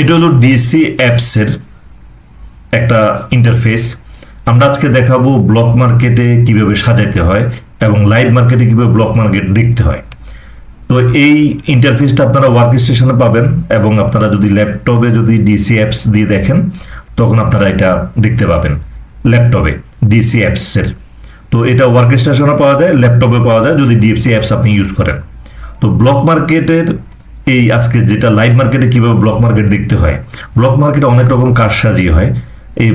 এটা হলো ডিসি অ্যাপসের একটা ইন্টারফেস আমরা আজকে দেখাবো ব্লক মার্কেটে কীভাবে সাজাইতে হয় এবং লাইভ মার্কেটে কীভাবে ব্লক মার্কেট দেখতে হয়। তো এই ইন্টারফেসটা আপনারা ওয়ার্ক স্টেশনে পাবেন এবং আপনারা যদি ল্যাপটপে যদি ডিসি অ্যাপস দিয়ে দেখেন, তখন আপনারা এটা দেখতে পাবেন ল্যাপটপে ডিসি অ্যাপসের তো এটা ওয়ার্ক স্টেশনে পাওয়া যায় ল্যাপটপে পাওয়া যায়, যদি ডিএফসি অ্যাপস আপনি ইউজ করেন। তো ব্লক মার্কেটের এই আজকে যেটা লাইভ মার্কেটে কীভাবে ব্লক মার্কেট দেখতে হয় ব্লক মার্কেটে অনেক রকম কাজ সাজিয়ে হয়। এই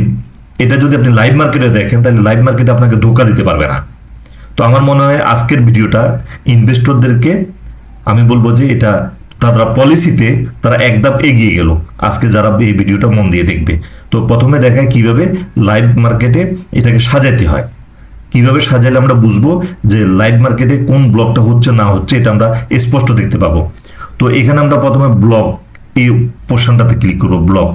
এটা যদি আপনি লাইভ মার্কেটে দেখেন, তাহলে লাইভ মার্কেটে আপনাকে ধোকা দিতে পারবে না। তো আমার মনে হয় আজকের ভিডিওটা ইনভেস্টরদেরকে আমি বলব যে এটা তারা পলিসিতে তারা এক ধাপ এগিয়ে গেল। আজকে যারা এই ভিডিওটা মন দিয়ে দেখবে। তো প্রথমে দেখায় কীভাবে লাইভ মার্কেটে এটাকে সাজাইতে হয়। কীভাবে সাজাইলে আমরা বুঝব যে লাইভ মার্কেটে কোন ব্লকটা হচ্ছে না হচ্ছে, এটা আমরা স্পষ্ট দেখতে পাবো। তো এখানে আমরা প্রথমে ব্লক এই পোর্শনটাতে ক্লিক করব ব্লক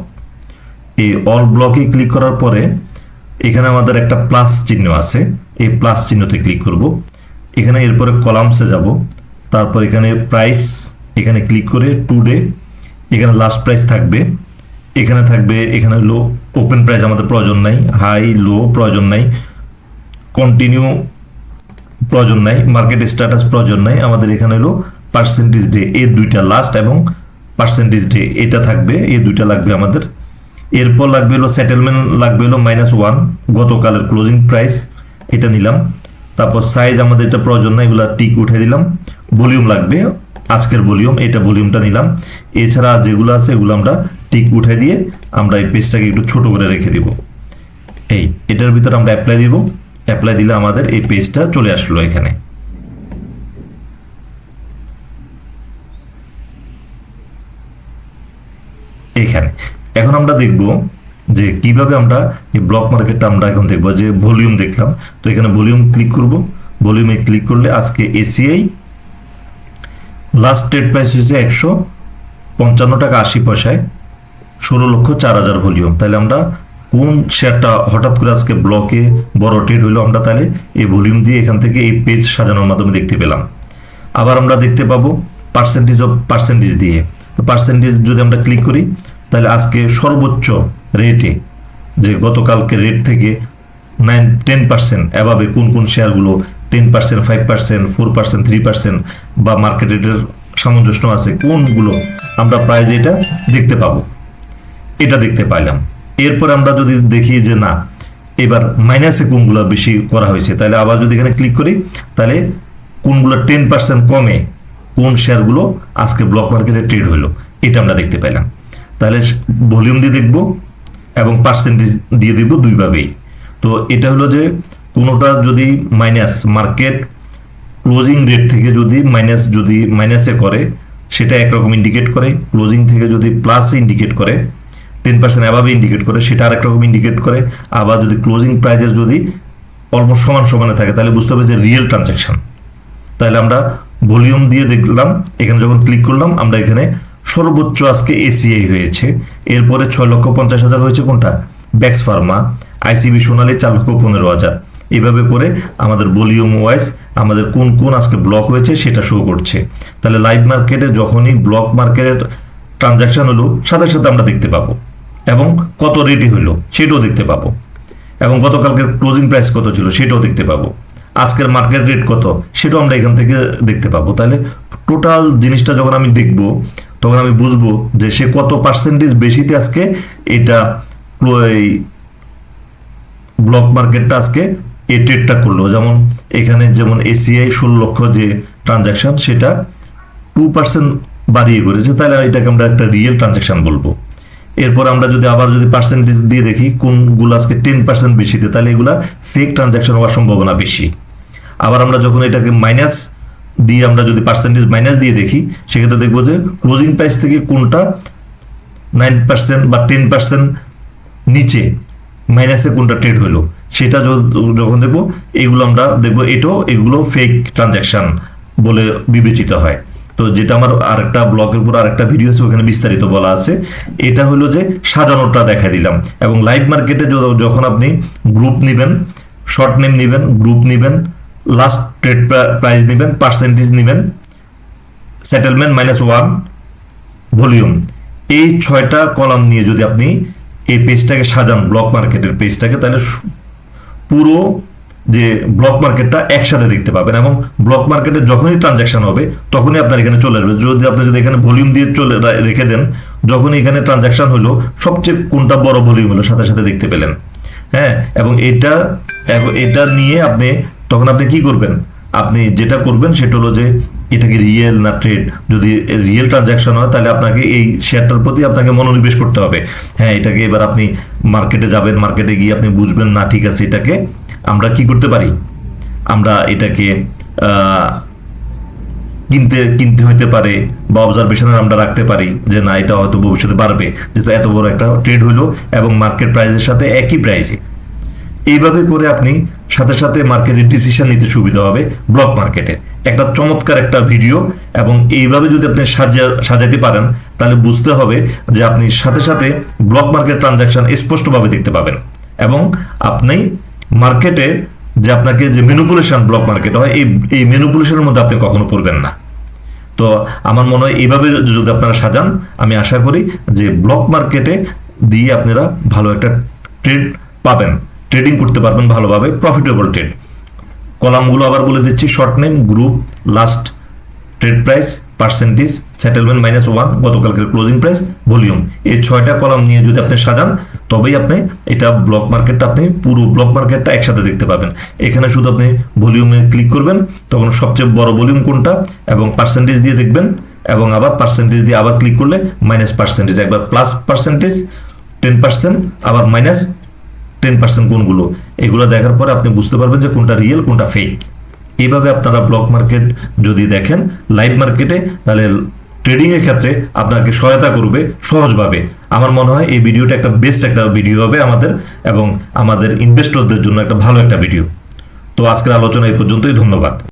এই অল ব্লকে ক্লিক করার পরে এখানে আমাদের একটা প্লাস চিহ্ন আছে, এই প্লাস চিহ্নতে ক্লিক করব। এখানে এরপরে কলামসে যাব, তারপর এখানে প্রাইস এখানে ক্লিক করে টুডে এখানে লাস্ট প্রাইস থাকবে, এখানে থাকবে, এখানে লো ওপেন প্রাইস আমাদের প্রয়োজন নাই হাই লো প্রয়োজন নাই কন্টিনিউ প্রয়োজন নাই মার্কেট স্ট্যাটাস প্রয়োজন নাই, আমাদের এখানে হলো পার্সেন্টেজ ডে এই দুইটা লাস্ট এবং পার্সেন্টেজ ডে এটা থাকবে, এ দুইটা লাগবে আমাদের। এরপর লাগবে হলো সেটেলমেন্ট লাগবে হলো মাইনাস ওয়ান গতকালের ক্লোজিং প্রাইস এটা নিলাম। তারপর সাইজ আমাদের এটা প্রয়োজন না এগুলো টিক উঠে দিলাম। ভলিউম লাগবে, আজকের ভলিউম এটা ভলিউমটা নিলাম। এছাড়া যেগুলো আছে, এগুলো আমরা টিক উঠে দিয়ে আমরা এই পেজটাকে একটু ছোট করে রেখে দিব। এই, এটার ভিতরে আমরা অ্যাপ্লাই দিব। অ্যাপ্লাই দিলে আমাদের এই পেজটা চলে আসলো এখানে। এখানে এখন আমরা দেখব যে কীভাবে আমরা এই ব্লক মার্কেটটা আমরা এখন দেখব যে ভলিউম দেখলাম। তো এখানে ভলিউম ক্লিক করব। ভলিউমে ক্লিক করলে আজকে এসিআই লাস্ট ট্রেড প্রাইস হচ্ছে একশো পঞ্চান্ন টাকা আশি পয়সায়, ষোলো লক্ষ চার হাজার ভলিউম তাহলে আমরা কোন শেয়ারটা হঠাৎ করে আজকে ব্লকে বড় ট্রেড হইল আমরা তাহলে এই ভলিউম দিয়ে এখান থেকে এই পেজ সাজানোর মাধ্যমে দেখতে পেলাম। আবার আমরা দেখতে পাবো পার্সেন্টেজ অফ পার্সেন্টেজ দিয়ে। পার্সেন্টেজ যদি আমরা ক্লিক করি, তাহলে আজকে সর্বোচ্চ রেটে যে গতকালকে রেট থেকে নাইন টেন পার্সেন্ট এভাবে কোন কোন শেয়ারগুলো ten percent five percent four percent three percent বা মার্কেট রেটের সামঞ্জস্য আছে, কোনগুলো আমরা প্রায় যেটা দেখতে পাবো। এটা দেখতে পাইলাম। এরপর আমরা যদি দেখি যে না, এবার মাইনাসে কোনগুলো বেশি করা হয়েছে, তাহলে আবার যদি এখানে ক্লিক করি, তাহলে কোনগুলো টেন পার্সেন্ট কমে কোন শেয়ারগুলো আজকে ব্লক মার্কেটে ট্রেড হলো, এটা আমরা দেখতে পেলাম তাহলে ভলিউম দিয়ে দেখব এবং পার্সেন্টেজ দিয়ে দেখব দুইভাবেই। তো এটা হলো যে কোনোটা যদি মাইনাস মার্কেট ক্লোজিং রেট থেকে যদি মাইনাস যদি মাইনাসে করে, সেটা একরকম ইন্ডিকেট করে। ক্লোজিং থেকে যদি প্লাস ইন্ডিকেট করে, টেন পার্সেন্ট অ্যাভাবে ইন্ডিকেট করে, সেটা আরেক রকম ইন্ডিকেট করে। আবার যদি ক্লোজিং প্রাইজের যদি অলমোস্ট সমান সমানে থাকে, তাহলে বুঝতে হবে যে রিয়েল ট্রানজাকশন। তাহলে আমরা ভলিউম দিয়ে দেখলাম, এখানে যখন ক্লিক করলাম, আমরা এখানে সর্বোচ্চ আজকে এসিআই হয়েছে। এরপরে ছয় লক্ষ পঞ্চাশ হাজার হয়েছে কোনটা? ব্যাক্স ফার্মা আইসিবি সোনালী, চার লক্ষ পনেরো হাজার। এভাবে করে আমাদের ভলিউম ওয়াইজ আমাদের কোন কোন আজকে ব্লক হয়েছে সেটা শো করছে। তাহলে লাইভ মার্কেটে যখনই ব্লক মার্কেটের ট্রানজাকশন হলো, সাথে সাথে আমরা দেখতে পাবো। এবং কত রেডি হলো, সেটাও দেখতে পাবো। এবং গতকালকের ক্লোজিং প্রাইস কত ছিল, সেটাও দেখতে পাবো। আজকের মার্কেট রেট কত, সেটাও আমরা এখান থেকে দেখতে পাবো। তাহলে টোটাল জিনিসটা যখন আমি দেখব, তখন আমি বুঝব যে সে কত পার্সেন্টেজ বেশিতে আজকে এটা ব্লক মার্কেটটা আজকে এ ট্রেডটা করল। যেমন এখানে যেমন এসিআই ষোলো লক্ষ যে ট্রানজাকশন সেটা টু পার্সেন্ট বাড়িয়ে করেছে। তাহলে এটাকে আমরা একটা রিয়েল ট্রানজাকশন বলব। এরপর আমরা যদি আবার যদি পার্সেন্টেজ দিয়ে দেখি, কোনগুলো আজকে টেন পার্সেন্ট বেশিতে, তাহলে এগুলা ফেক ট্রানজাকশন হওয়ার সম্ভাবনা বেশি। আবার আমরা যখন এটাকে মাইনাস দিয়ে আমরা যদি পার্সেন্টেজ মাইনাস দিয়ে দেখি, সেক্ষেত্রে দেখব যে ক্লোজিং প্রাইস থেকে কোনটা নাইন পার্সেন্ট বা টেন পার্সেন্ট নিচে মাইনাসে কোনটা ট্রেড হলো, সেটা যখন দেখব, এগুলো আমরা দেখব এটাও, এগুলো ফেক ট্রানজাকশন বলে বিবেচিত হয়। তো যেটা আমার আরেকটা ব্লগের উপর আরেকটা ভিডিও আছে, ওখানে বিস্তারিত বলা আছে। এটা হলো যে সাজানোটা দেখা দিলাম এবং লাইভ মার্কেটে যখন আপনি গ্রুপ নেবেন শর্ট নেম নেবেন গ্রুপ নেবেন লাস্ট ট্রেড প্রাইস নেবেন পার্সেন্টেজ নেবেন সেটেলমেন্ট মাইনাস ওয়ান ভলিউম এই ছয়টা কলাম নিয়ে যদি আপনি এই পেজটাকে সাজান ব্লক মার্কেটের পেজটাকে তাহলে পুরো যে ব্লক মার্কেটটা একসাথে দেখতে পাবেন এবং ব্লক মার্কেটে যখনই ট্রানজাকশন হবে, তখনই আপনার এখানে চলে আসবে। যদি আপনি যদি এখানে ভলিউম দিয়ে চলে রেখে দেন, যখনই এখানে ট্রানজাকশন হলো, সবচেয়ে কোনটা বড় ভলিউম হলো, সাথে সাথে দেখতে পেলেন। হ্যাঁ এবং এটা এটা নিয়ে আপনি তখন আপনি কি করবেন? আপনি যেটা করবেন সেটা হলো যে এটা কি রিয়েল না ট্রেড যদি রিয়েল ট্রানজাকশন হয়, তাহলে আপনাকে এই শেয়ারটার প্রতি আপনাকে মনোনিবেশ করতে হবে। হ্যাঁ এটাকে এবার আপনি মার্কেটে যাবেন মার্কেটে গিয়ে আপনি বুঝবেন, না, ঠিক আছে, এটাকে আমরা কি করতে পারি? আমরা এটাকে কিনতে কিনতে হইতে পারে বা অবজারভেশনে আমরা রাখতে পারি যে, না, এটা হয়তো ভবিষ্যতে বাড়বে। যেহেতু এত বড় একটা ট্রেড হইল এবং মার্কেট প্রাইসের সাথে একই প্রাইসে এইভাবে করে আপনি সাথে সাথে মার্কেটের ডিসিশন নিতে সুবিধা হবে ব্লক মার্কেটে একটা চমৎকার একটা ভিডিও এবং এইভাবে যদি আপনি সাজা সাজাতে পারেন, তাহলে বুঝতে হবে যে আপনি সাথে সাথে ব্লক মার্কেট ট্রানজাকশন স্পষ্টভাবে দেখতে পাবেন। এবং আপনি মার্কেটে যে আপনাকে যে মেনুপুলেশন ব্লক মার্কেট হয়, এই এই মেনুপুলেশনের মধ্যে আপনি কখনো পড়বেন না। তো আমার মনে হয় এইভাবে যদি আপনারা সাজান, আমি আশা করি যে ব্লক মার্কেটে দিয়ে আপনারা ভালো একটা ট্রেড পাবেন। ট্রেডিং করতে পারবেন ভালোভাবে প্রফিটেবল ট্রেড কলামগুলো আবার বলে দিচ্ছি short name group last trade price percentage settlement minus one গতকালকের ক্লোজিং প্রাইস ভলিউম এই ছয়টা কলাম নিয়ে যদি আপনি সাজান, তবেই আপনি এটা ব্লক মার্কেটটা আপনি পুরো ব্লক মার্কেটটা একসাথে দেখতে পাবেন। এখানে শুধু আপনি ভলিউমে ক্লিক করবেন, তখন সবচেয়ে বড় ভলিউম কোনটা? এবং পার্সেন্টেজ দিয়ে দেখবেন, এবং আবার পার্সেন্টেজ দিয়ে আবার ক্লিক করলে মাইনাস পার্সেন্টেজ একবার প্লাস পার্সেন্টেজ টেন পার্সেন্ট আবার মাইনাস টেন পার্সেন্ট কোনগুলো, এগুলো দেখার পরে আপনি বুঝতে পারবেন যে কোনটা রিয়েল কোনটা ফেক এইভাবে আপনারা ব্লক মার্কেট যদি দেখেন লাইভ মার্কেটে তাহলে ট্রেডিংয়ের ক্ষেত্রে আপনাকে সহায়তা করবে সহজভাবে। আমার মনে হয় এই ভিডিওটা একটা বেস্ট একটা ভিডিও হবে আমাদের এবং আমাদের ইনভেস্টরদের জন্য একটা ভালো একটা ভিডিও তো আজকের আলোচনা এই পর্যন্তই, ধন্যবাদ।